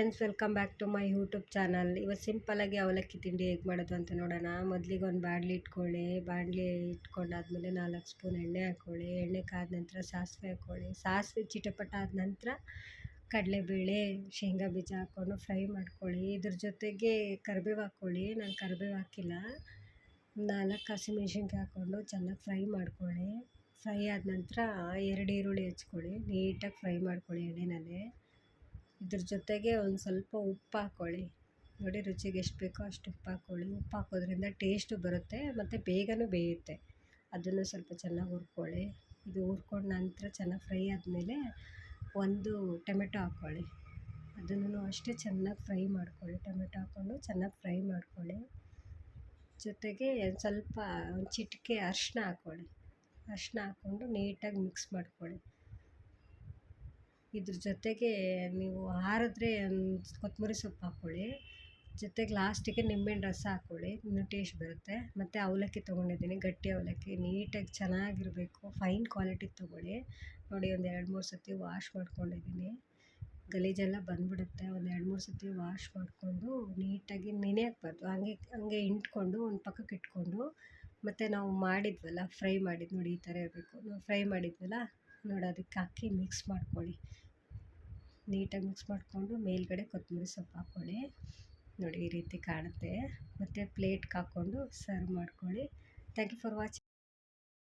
Welcome back to my YouTube channel ಇವತ್ತು ಸಿಂಪಲಾಗಿ ಅವಲಕ್ಕಿ ತಿಂಡಿ ಹೇಗೆ ಮಾಡೋದು ಅಂತ ನೋಡೋಣ. ಮೊದಲಿಗೆ ಒಂದು ಬಾಣಲಿ ಇಟ್ಕೊಳ್ಳಿ. ಬಾಣಲಿ ಇಟ್ಕೊಂಡಾದ್ಮೇಲೆ ನಾಲ್ಕು ಸ್ಪೂನ್ ಎಣ್ಣೆ ಹಾಕ್ಕೊಳ್ಳಿ ಎಣ್ಣೆ ಕಾದ ನಂತರ ಸಾಸಿವೆ ಹಾಕ್ಕೊಳ್ಳಿ ಸಾಸಿವೆ ಚಿಟಪಟ ಆದ ನಂತರ ಕಡಲೆಬೇಳೆ, ಶೇಂಗಾ ಬೀಜ ಹಾಕ್ಕೊಂಡು ಫ್ರೈ ಮಾಡ್ಕೊಳ್ಳಿ. ಇದ್ರ ಜೊತೆಗೆ ಕರಿಬೇವು ಹಾಕ್ಕೊಳ್ಳಿ ನಾನು ಕರಿಬೇವು ಹಾಕಿಲ್ಲ. ನಾಲ್ಕು ಹಸಿಮೆಣ್ಸಿನ್ಕಾಯಿ ಹಾಕ್ಕೊಂಡು ಚೆನ್ನಾಗಿ ಫ್ರೈ ಮಾಡ್ಕೊಳ್ಳಿ. ಫ್ರೈ ಆದ ನಂತರ ಎರಡು ಈರುಳ್ಳಿ ಹಚ್ಕೊಳ್ಳಿ. ನೀಟಾಗಿ ಫ್ರೈ ಮಾಡ್ಕೊಳ್ಳಿ ಎಣ್ಣೆನಲ್ಲೇ. ಇದ್ರ ಜೊತೆಗೆ ಒಂದು ಸ್ವಲ್ಪ ಉಪ್ಪು ಹಾಕ್ಕೊಳ್ಳಿ. ನೋಡಿ ರುಚಿಗೆ ಎಷ್ಟು ಬೇಕೋ ಅಷ್ಟು ಉಪ್ಪು ಹಾಕ್ಕೊಳ್ಳಿ. ಉಪ್ಪು ಹಾಕೋದ್ರಿಂದ ಟೇಸ್ಟು ಬರುತ್ತೆ, ಮತ್ತು ಬೇಗನೂ ಬೇಯುತ್ತೆ. ಅದನ್ನು ಸ್ವಲ್ಪ ಚೆನ್ನಾಗಿ ಹುರ್ಕೊಳ್ಳಿ. ಇದು ಹುರ್ಕೊಂಡ ನಂತರ ಚೆನ್ನಾಗಿ ಫ್ರೈ ಆದಮೇಲೆ ಒಂದು ಟೊಮೆಟೊ ಹಾಕ್ಕೊಳ್ಳಿ. ಅದನ್ನು ಅಷ್ಟೇ ಚೆನ್ನಾಗಿ ಫ್ರೈ ಮಾಡ್ಕೊಳ್ಳಿ. ಟೊಮೆಟೊ ಹಾಕ್ಕೊಂಡು ಚೆನ್ನಾಗಿ ಫ್ರೈ ಮಾಡ್ಕೊಳ್ಳಿ. ಜೊತೆಗೆ ಸ್ವಲ್ಪ ಒಂದು ಚಿಟಿಕೆ ಅರಿಶಿನ ಹಾಕ್ಕೊಳ್ಳಿ. ಅರಿಶಿನ ಹಾಕ್ಕೊಂಡು ನೀಟಾಗಿ ಮಿಕ್ಸ್ ಮಾಡ್ಕೊಳ್ಳಿ. ಇದ್ರ ಜೊತೆಗೆ ನೀವು ಆರಿದ್ರೆ ಕೊತ್ತಂಬರಿ ಸೊಪ್ಪು ಹಾಕ್ಕೊಳ್ಳಿ. ಜೊತೆಗೆ ಲಾಸ್ಟಿಗೆ ನಿಂಬೆಹಣ್ಣು ರಸ ಹಾಕ್ಕೊಳ್ಳಿ. ಇನ್ನೂ ಟೇಸ್ಟ್ ಬರುತ್ತೆ. ಮತ್ತು ಅವಲಕ್ಕಿ ತೊಗೊಂಡಿದ್ದೀನಿ. ಗಟ್ಟಿ ಅವಲಕ್ಕಿ. ನೀಟಾಗಿ ಚೆನ್ನಾಗಿರಬೇಕು. ಫೈನ್ ಕ್ವಾಲಿಟಿ ತೊಗೊಳ್ಳಿ. ನೋಡಿ, ಒಂದು ಎರಡು ಮೂರು ಸತಿ ವಾಶ್ ಮಾಡ್ಕೊಂಡಿದ್ದೀನಿ. ಗಲೀಜೆಲ್ಲ ಬಂದ್ಬಿಡುತ್ತೆ. ಒಂದು ಎರಡು ಮೂರು ಸತಿ ವಾಶ್ ಮಾಡಿಕೊಂಡು ನೀಟಾಗಿ ನೆನೆ ಹಾಕ್ಬಾರ್ದು ಹಂಗೆ ಹಂಗೆ ಇಂಟ್ಕೊಂಡು ಒಂದು ಪಕ್ಕಕ್ಕೆ ಇಟ್ಕೊಂಡು ಮತ್ತು ನಾವು ಮಾಡಿದ್ವಲ್ಲ, ಫ್ರೈ ಮಾಡಿದ್ದು ನೋಡಿ ಈ ಥರ ಇರಬೇಕು. ನಾವು ಫ್ರೈ ಮಾಡಿದ್ವಲ್ಲ ನೋಡಿ, ಅದಕ್ಕೆ ಹಾಕಿ ಮಿಕ್ಸ್ ಮಾಡ್ಕೊಳ್ಳಿ. ನೀಟಾಗಿ ಮಿಕ್ಸ್ ಮಾಡಿಕೊಂಡು ಮೇಲ್ಗಡೆ ಕೊತ್ತಂಬರಿ ಸೊಪ್ಪು ಹಾಕ್ಕೊಳ್ಳಿ. ನೋಡಿ, ಈ ರೀತಿ ಕಾಣುತ್ತೆ. ಮತ್ತು ಪ್ಲೇಟ್ಗೆ ಹಾಕ್ಕೊಂಡು ಸರ್ವ್ ಮಾಡ್ಕೊಳ್ಳಿ. Thank you for watching